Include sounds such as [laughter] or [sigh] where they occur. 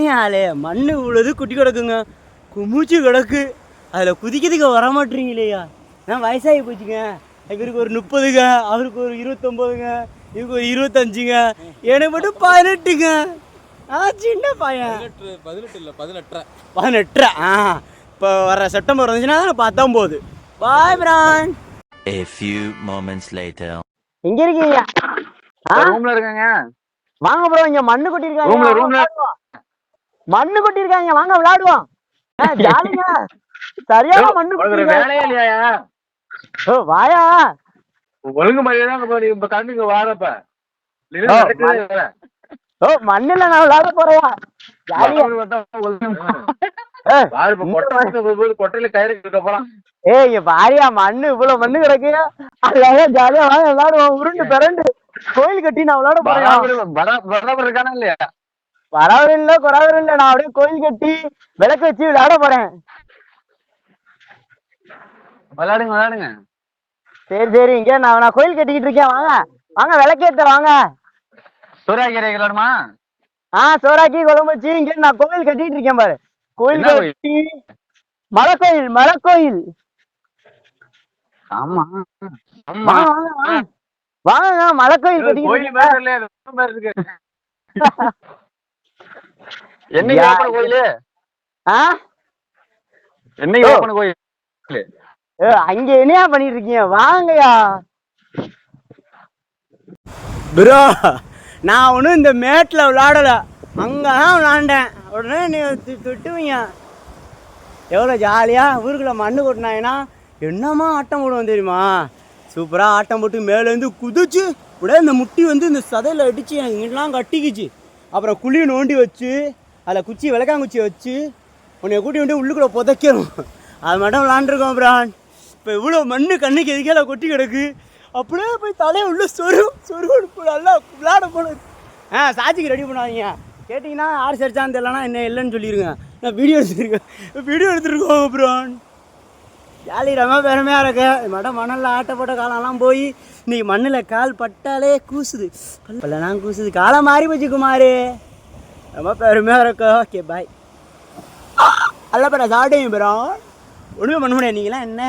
என்னையாலே மண்ணு உள்ளது குட்டி கிடக்குங்க. குமிச்சு கிடக்கு. அதில் குதிக்கிறதுக்கு வர மாட்டீங்களேயா நான் வயசாகி போச்சுங்க. இவருக்கு ஒரு முப்பதுங்க அவருக்கு ஒரு இருபத்தொம்போதுங்க இவருக்கு ஒரு இருபத்தஞ்சுங்க. எனக்கு மட்டும் பதினெட்டுங்க. ஆ சின்ன பையன். பதினெட்டு பதினெட்டு இல்லை பதினெட்டரை. பதினெட்டு ஆ இப்போ வர செப்டம்பர் வந்துச்சுன்னா பத்தொம்போது. பாய் பிரான் A few moments later. எங்க இருக்கீங்க? ரூம்ல இருக்கேங்க. வாங்க ப்ரோ இங்க மண்ணு கொட்டி இருக்காங்க Room ல, வாங்க room ல. விளையாடுவோம். மண்ணு கொட்டி இருக்காங்க வாங்க விளையாடுவோம். ஜாலிங்க. சரியான மண்ணு கொட்டிருக்காங்க. வேலையே இல்லையா? ஓ வாயா. ஒழுங்கு பாரு, இப்ப கண்ணுக்கு வாரப்ப. ஓ, மண்ணுல நான் விளையாட போகும்போது கொட்டையில கயிறு போறான். ஏய் பாரியா மண்ணு இவ்வளவு மண்ணு கிடக்கு. அழகா ஜாலியா வாங்க விளையாடுவோம். உருண்டு பிறண்டு கோயில் கட்டி நான் விளையாட போறேன். பராபரி- பரா- பராபரி இருக்கானா இல்லையா? வரவர் இல்ல குறவர் இல்ல நான் அப்படியே கோயில் கட்டி விளக்கு வச்சு விளையாட போறேன். விளையாடுங்க விளையாடுங்க. சரி சரி. இங்க நான் நான் கோயில் கட்டிக்கிட்டு இருக்கேன். வாங்க. வாங்க விளக்கேத்த வாங்க. சூறாக்கீரை விளையாடுமா? ஆ சோறாக்கி குழம்பு வச்சு இங்க நான் கோயில் கட்டிட்டு இருக்கேன் பாரு. கோயில்? கட்டி மலை கோயில் மலை கோயில் ஆமா. ஆமா வாங்க வாங்க. வாங்க வாங்க மலை கோயில் கட்டிக்கிட்டு [laughs] கோயில் இருக்கேன். பேர் இல்லையா அது ஊர் பேர் இருக்கு என்னைக்கு ஓப்பன் கோயில்? ஆ? என்னைக்கு கோயில்? ஏ, அங்க என்னையா பண்ணிட்டு இருக்கீங்க வாங்கயா ப்ரோ நான் ஒன்றும் இந்த மேட்டில் விளாடல. அங்கே தான் விளாண்டேன். உடனே நீ திட்டுவீங்க. எவ்வளோ ஜாலியாக ஊருக்குள்ள மண்ணு கொட்டினாங்கன்னா என்னமா ஆட்டம் போடுவோம் தெரியுமா? சூப்பராக ஆட்டம் போட்டு மேலேருந்து குதிச்சு அப்படியே இந்த முட்டி வந்து இந்த சதையில் அடித்து எனக்கு இங்கெல்லாம் கட்டிக்கிச்சு. அப்புறம் குழி நோண்டி வச்சு அதில் குச்சி விளக்காங்குச்சி வச்சு உன்னை கூட்டி வந்து உள்ளுக்குள்ளே புதைக்கணும். அது மட்டும் விளாண்டுருக்கோம் பிரான் இப்போ இவ்வளோ மண்ணு கண்ணுக்கு எதுக்கே கொட்டி கிடக்கு. அப்படியே போய் தலையை உள்ளே சொரு சொரு நல்லா விளாட போனது. ஆ சாட்சிக்கு ரெடி பண்ணாதீங்க. கேட்டிங்கன்னா ஆறு சரிச்சான்னு தெரியலனா என்ன இல்லைன்னு சொல்லிடுங்க நான் வீடியோ எடுத்துருக்கேன். வீடியோ எடுத்துருக்கோம் பிரான் ஜாலி ரொம்ப பெருமையாக இருக்கு. மடம் மணலில் ஆட்டப்பட்ட காலம்லாம் போய் இன்னைக்கு மண்ணில் கால் பட்டாலே கூசுது. பல்லெல்லாம் கூசுது. காலம் மாறி போச்சு குமாரு. ரொம்ப பெருமையாக இருக்கு? ஓகே பாய் அல்ல பேரா சாப்பிட்டீங்க ப்ரோ ஒன்றுமே பண்ண முடியாது. நீங்களாம் என்ன